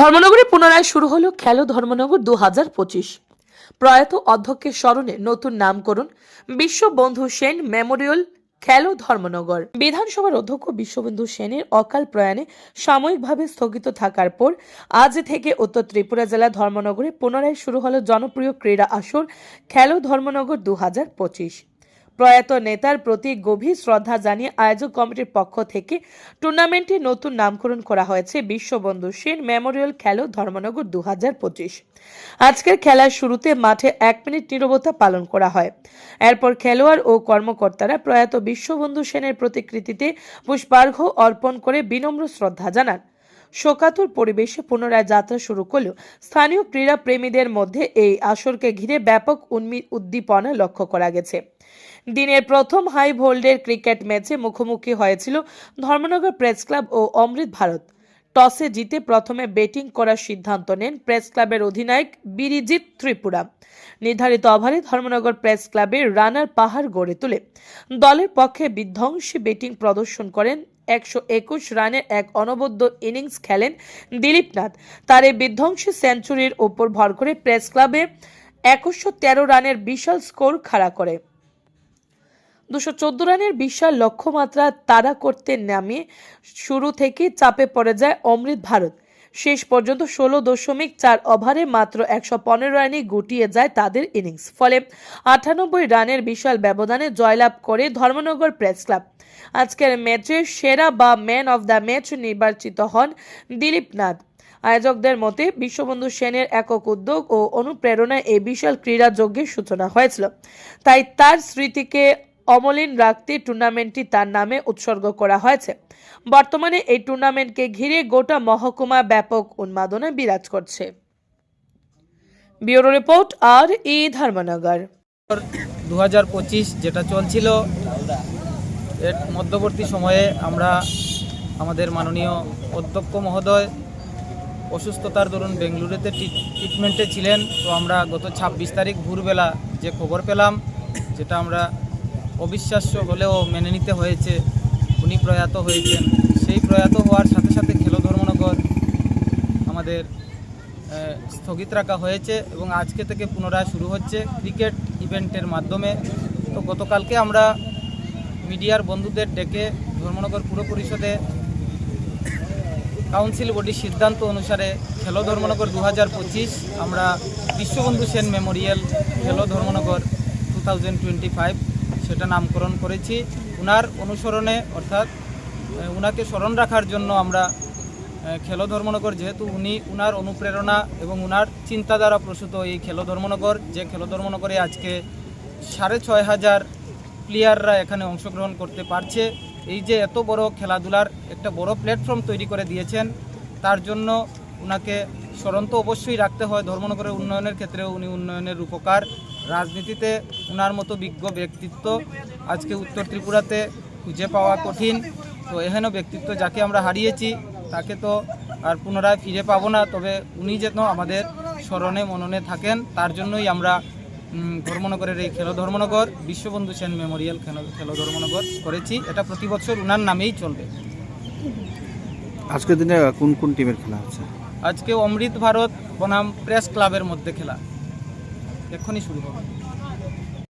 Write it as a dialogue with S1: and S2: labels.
S1: ধর্মনগরে পুনরায় শুরু হলো খেলো ধর্মনগর দু হাজার পঁচিশ প্রয়াত অধ্যক্ষের স্মরণে নতুন নামকরণ বিশ্ববন্ধু সেন মেমোরিয়াল খেলো ধর্মনগর বিধানসভার অধ্যক্ষ বিশ্ববন্ধু সেনের অকাল প্রয়াণে সাময়িকভাবে স্থগিত থাকার পর আজ থেকে উত্তর ত্রিপুরা জেলা ধর্মনগরে পুনরায় শুরু হলো জনপ্রিয় ক্রীড়া আসর খেলো ধর্মনগর দু হাজার পঁচিশ প্রয়াত নেতার প্রতি গভীর শ্রদ্ধা জানিয়ে আয়োজক কমিটির পক্ষ থেকে টুর্নামেন্টটি নতুন নামকরণ করা হয়েছে বিশ্ববন্ধু সেন মেমোরিয়াল খেলো ধর্মনগর দু আজকের খেলার শুরুতে মাঠে এক মিনিট নিরবতা পালন করা হয় এরপর খেলোয়াড় ও কর্মকর্তারা প্রয়াত বিশ্ববন্ধু সেনের প্রতিকৃতিতে পুষ্পার্ঘ অর্পণ করে বিনম্র শ্রদ্ধা জানান শোকাতুর পরিবেশে পুনরায় যাত্রা শুরু করলেও স্থানীয় ক্রীড়া প্রেমীদের মধ্যে এই আসরকে ঘিরে ব্যাপক উদ্দীপনা লক্ষ্য করা গেছে দিনের প্রথম হাই ভোল্ডের ক্রিকেট ম্যাচে মুখোমুখি হয়েছিল ধর্মনগর প্রেস ক্লাব ও অমৃত ভারত টসে জিতে প্রথমে ব্যাটিং করার সিদ্ধান্ত নেন প্রেস ক্লাবের অধিনায়ক বিরিজিৎ ত্রিপুরা নির্ধারিত ওভারে ধর্মনগর প্রেস ক্লাবের রানার পাহাড় গড়ে তোলে দলের পক্ষে বিধ্বংসী ব্যাটিং প্রদর্শন করেন একশো একুশ রানের এক অনবদ্য ইনিংস খেলেন দিলীপ নাথ তার এই বিধ্বংসী সেঞ্চুরির ওপর ভর করে প্রেস ক্লাবে একুশশো রানের বিশাল স্কোর খাড়া করে দুশো চোদ্দ রানের বিশাল লক্ষ্যমাত্রা তাড়া করতে নামে শুরু থেকে চাপে পড়ে যায় অমৃত ভারত শেষ পর্যন্ত ষোলো দশমিক চার ওভারে মাত্র একশো পনেরো রানে গুটিয়ে যায় তাদের ইনিংস ফলে আটানব্বই রানের বিশাল ব্যবধানে জয়লাভ করে ধর্মনগর প্রেস ক্লাব আজকের ম্যাচে সেরা বা ম্যান অব দ্য ম্যাচ নির্বাচিত হন দিলীপ নাথ আয়োজকদের মতে বিশ্ববন্ধু সেনের একক উদ্যোগ ও অনুপ্রেরণায় এই বিশাল ক্রীড়া যজ্ঞের সূচনা হয়েছিল তাই তার স্মৃতিকে অমলিন রাখতে টুর্নামেন্টটি তার নামে উৎসর্গ করা হয়েছে বর্তমানে এই টুর্নামেন্টকে ঘিরে গোটা মহকুমা ব্যাপক উন্মাদনা বিরাজ করছে ব্যুরো রিপোর্ট আর ই ধর্মনগর
S2: দু যেটা চলছিল এর মধ্যবর্তী সময়ে আমরা আমাদের মাননীয় অধ্যক্ষ মহোদয় অসুস্থতার দরুন বেঙ্গলুরুতে ট্রিটমেন্টে ছিলেন তো আমরা গত ২৬ তারিখ ভোরবেলা যে খবর পেলাম যেটা আমরা অবিশ্বাস্য হলেও মেনে নিতে হয়েছে উনি প্রয়াত হয়েছেন সেই প্রয়াত হওয়ার সাথে সাথে খেলো ধর্মনগর আমাদের স্থগিত রাখা হয়েছে এবং আজকে থেকে পুনরায় শুরু হচ্ছে ক্রিকেট ইভেন্টের মাধ্যমে তো গতকালকে আমরা মিডিয়ার বন্ধুদের ডেকে ধর্মনগর পুর পরিষদে কাউন্সিল বডির সিদ্ধান্ত অনুসারে খেলো ধর্মনগর দু আমরা বিশ্ববন্ধু সেন মেমোরিয়াল খেলো Dharmanagar two thousand twenty five সেটা নামকরণ করেছি উনার অনুসরণে অর্থাৎ উনাকে স্মরণ রাখার জন্য আমরা খেলো ধর্মনগর যেহেতু উনি উনার অনুপ্রেরণা এবং উনার চিন্তা দ্বারা প্রসূত এই খেলো ধর্মনগর যে খেলো ধর্মনগরে আজকে সাড়ে ছয় হাজার প্লেয়াররা এখানে অংশগ্রহণ করতে পারছে এই যে এত বড় খেলাধুলার একটা বড় প্ল্যাটফর্ম তৈরি করে দিয়েছেন তার জন্য উনাকে স্মরণ তো অবশ্যই রাখতে হয় ধর্মনগরের উন্নয়নের ক্ষেত্রে উনি উন্নয়নের উপকার রাজনীতিতে ওনার মতো বিজ্ঞ ব্যক্তিত্ব আজকে উত্তর ত্রিপুরাতে খুঁজে পাওয়া কঠিন তো এহেন ব্যক্তিত্ব যাকে আমরা হারিয়েছি তাকে তো আর পুনরায় ফিরে পাবো না তবে উনি যেন আমাদের স্মরণে মননে থাকেন তার জন্যই আমরা ধর্মনগরের এই খেলো ধর্মনগর বিশ্ববন্ধু সেন মেমোরিয়াল খেলো খেলো ধর্মনগর করেছি এটা প্রতি বছর উনার নামেই চলবে
S3: আজকের দিনে কোন কোন টিমের খেলা আছে
S2: আজকে অমৃত ভারত বনাম প্রেস ক্লাবের মধ্যে খেলা এখনই শুরু হবে